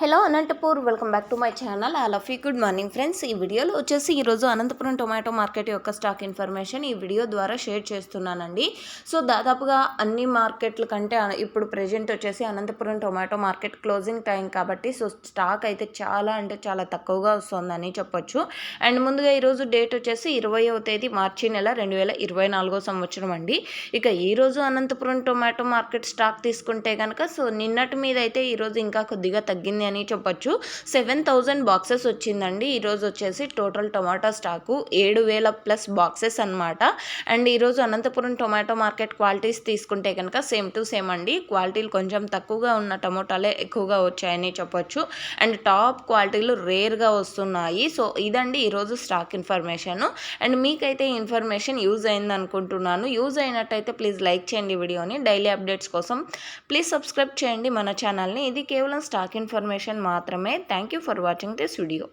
Hello Anantapur welcome back to my channel. I love you good morning friends. ఈ వీడియోలో వచ్చేసి ఈరోజు Anantapuram tomato market యొక్క స్టాక్ ఇన్ఫర్మేషన్ ఈ వీడియో ద్వారా షేర్ చేస్తున్నానండి. సో దాదాపుగా అన్ని మార్కెట్ల కంటే ఇప్పుడు ప్రెజెంట్ వచ్చేసి Anantapuram tomato market closing time కాబట్టి సో స్టాక్ అయితే చాలా అంటే చాలా తక్కువగా వస్తుందని చెప్పొచ్చు. అండ్ ముందుగా ఈరోజు డేట్ వచ్చేసి ఇరవయవ తేదీ మార్చి నెల రెండు వేల ఇరవై నాలుగో సంవత్సరం అండి. ఇక ఈరోజు అనంతపురం టొమాటో మార్కెట్ స్టాక్ తీసుకుంటే కనుక సో నిన్నటి మీద అయితే ఈరోజు ఇంకా కొద్దిగా తగ్గింది అని చెప్పొచ్చు. సెవెన్ థౌజండ్ బాక్సెస్ వచ్చిందండి. ఈరోజు వచ్చేసి టోటల్ టొమాటో స్టాకు ఏడు వేల ప్లస్ బాక్సెస్ అనమాట అండ్ ఈరోజు అనంతపురం టొమాటో మార్కెట్ క్వాలిటీస్ తీసుకుంటే కనుక సేమ్ టు సేమ్ అండి. క్వాలిటీలు కొంచెం తక్కువగా ఉన్న టమోటాలే ఎక్కువగా వచ్చాయని చెప్పొచ్చు. అండ్ టాప్ క్వాలిటీలు రేర్గా వస్తున్నాయి. సో ఇదండి ఈరోజు స్టాక్ ఇన్ఫర్మేషన్. అండ్ మీకైతే ఇన్ఫర్మేషన్ యూజ్ అయింది అనుకుంటున్నాను. యూజ్ అయినట్టయితే ప్లీజ్ లైక్ చేయండి వీడియోని. డైలీ అప్డేట్స్ కోసం ప్లీజ్ సబ్స్క్రైబ్ చేయండి మన ఛానల్ని. ఇది కేవలం stock information ఇన్ఫర్మేషన్ మాత్రమే thank you for watching this video